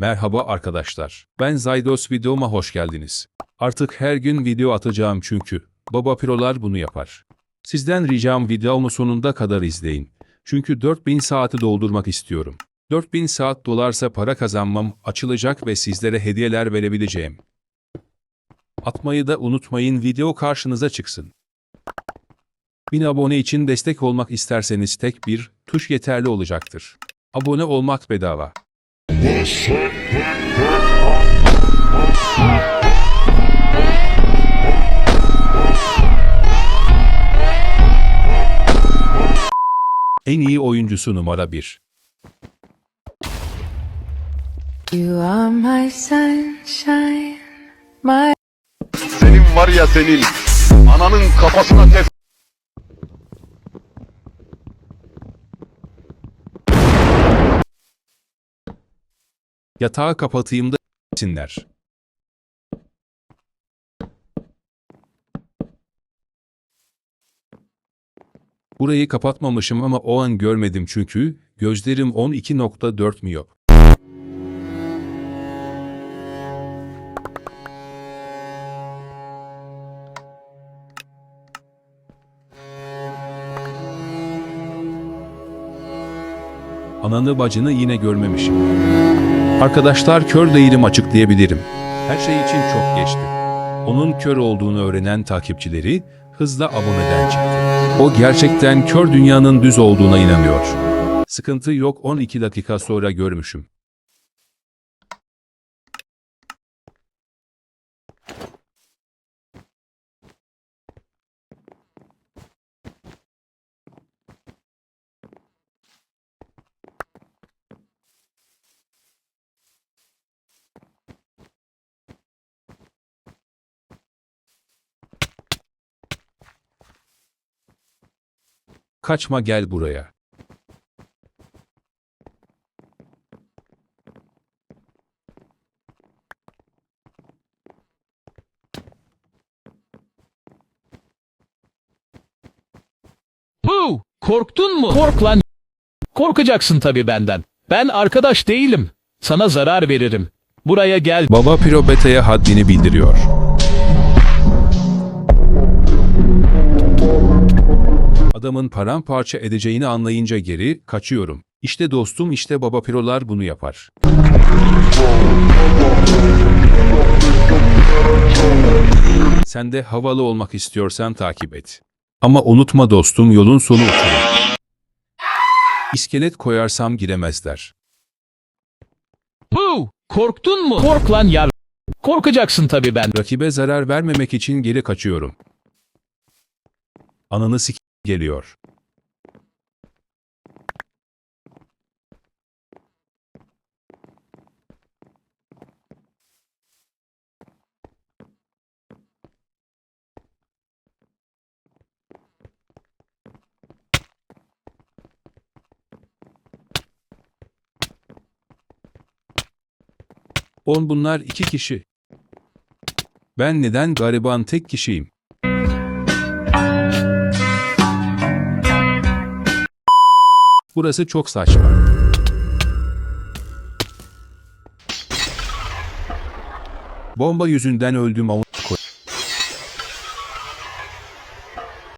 Merhaba arkadaşlar. Ben Zaydos videoma hoş geldiniz. Artık her gün video atacağım çünkü baba pirolar bunu yapar. Sizden ricam videomu sonunda kadar izleyin. Çünkü 4000 saati doldurmak istiyorum. 4000 saat dolarsa para kazanmam açılacak ve sizlere hediyeler verebileceğim. Atmayı da unutmayın video karşınıza çıksın. 1000 abone için destek olmak isterseniz tek bir tuş yeterli olacaktır. Abone olmak bedava. En iyi oyuncusu numara 1. You are my sunshine, my Senin var ya senin. Ananın kafasına tef... Yatağı kapatayım da sinler. Burayı kapatmamışım ama o an görmedim çünkü gözlerim 12.4 miyop. Ananı bacını yine görmemişim. Arkadaşlar kör değilim açıklayabilirim. Her şey için çok geçti. Onun kör olduğunu öğrenen takipçileri hızla aboneden çıktı. O gerçekten kör dünyanın düz olduğuna inanıyor. Sıkıntı yok 12 dakika sonra görmüşüm. Kaçma gel buraya. Puh! Korktun mu? Kork lan. Korkacaksın tabii benden. Ben arkadaş değilim. Sana zarar veririm. Buraya gel. Baba Piro Beta'ya haddini bildiriyor. Adamın paramparça edeceğini anlayınca geri kaçıyorum. İşte dostum işte baba pirolar bunu yapar. Sen de havalı olmak istiyorsan takip et. Ama unutma dostum yolun sonu uçurum. İskelet koyarsam giremezler. Puh! Korktun mu? Kork lan yar. Korkacaksın tabii ben. Rakibe zarar vermemek için geri kaçıyorum. Ananı sik geliyor. On bunlar iki kişi. Ben neden gariban tek kişiyim? Burası çok saçma. Bomba yüzünden öldüm